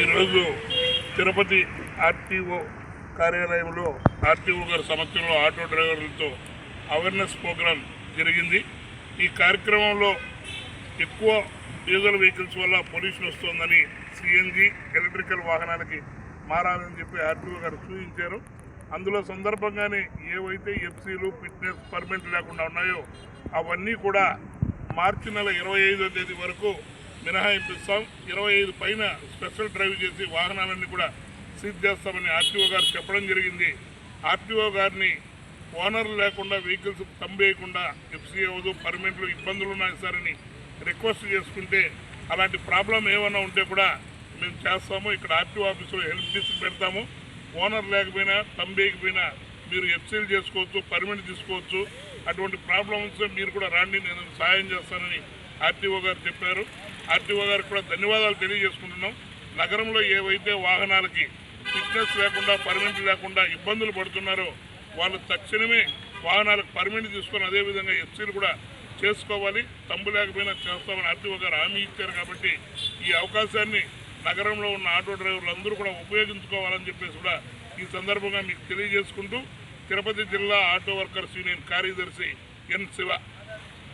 ఈరోజు తిరుపతి ఆర్టీఓ కార్యాలయంలో ఆర్టీఓ గారి సమక్షంలో ఆటో డ్రైవర్లతో అవేర్నెస్ ప్రోగ్రాం జరిగింది. ఈ కార్యక్రమంలో ఎక్కువ డీజిల్ వెహికల్స్ వల్ల పొల్యూషన్ వస్తుందని సిఎన్జి ఎలక్ట్రికల్ వాహనాలకి మారాలని చెప్పి ఆర్టీఓ గారు సూచించారు. అందులో సందర్భంగానే ఏవైతే ఎఫ్సీలు ఫిట్నెస్ పర్మిట్ లేకుండా ఉన్నాయో అవన్నీ కూడా మార్చి నెల ఇరవై ఐదో తేదీ వరకు మినహాయింపిస్తాం ఇరవై ఐదు పైన స్పెషల్ డ్రైవ్ చేసి వాహనాలన్నీ కూడా సీజ్ చేస్తామని ఆర్టీఓ గారు చెప్పడం జరిగింది. ఆర్టీఓ గారిని ఓనర్ లేకుండా వెహికల్స్ తంబేయకుండా ఎఫ్సీ అవ్వదు పర్మిట్లు ఇబ్బందులు ఉన్నాయి సార్ అని రిక్వెస్ట్ చేసుకుంటే అలాంటి ప్రాబ్లం ఏమైనా ఉంటే కూడా మేము చేస్తాము. ఇక్కడ ఆర్టీఓ ఆఫీసులో హెల్ప్ డెస్క్ పెడతాము. ఓనర్ లేకపోయినా తంబేయకపోయినా మీరు ఎఫ్సీలు చేసుకోవచ్చు పర్మిట్ తీసుకోవచ్చు. అటువంటి ప్రాబ్లమ్స్ మీరు కూడా రాండి నేను సహాయం చేస్తానని ఆర్టీఓ గారు చెప్పారు. ఆర్టీఓ గారికి కూడా ధన్యవాదాలు తెలియజేసుకుంటున్నాం. నగరంలో ఏవైతే వాహనాలకి ఫిట్నెస్ లేకుండా పర్మిట్ లేకుండా ఇబ్బందులు పడుతున్నారో వాళ్ళు తక్షణమే వాహనాలకు పర్మిట్ తీసుకొని అదేవిధంగా ఎస్సీలు కూడా చేసుకోవాలి. తమ్ము లేకపోయినా చేస్తామని ఆర్టీఓ గారు హామీ ఇచ్చారు కాబట్టి ఈ అవకాశాన్ని నగరంలో ఉన్న ఆటో డ్రైవర్లు అందరూ కూడా ఉపయోగించుకోవాలని చెప్పేసి కూడా ఈ సందర్భంగా మీకు తెలియజేసుకుంటూ తిరుపతి జిల్లా ఆటో వర్కర్స్ యూనియన్ కార్యదర్శి ఎన్ శివ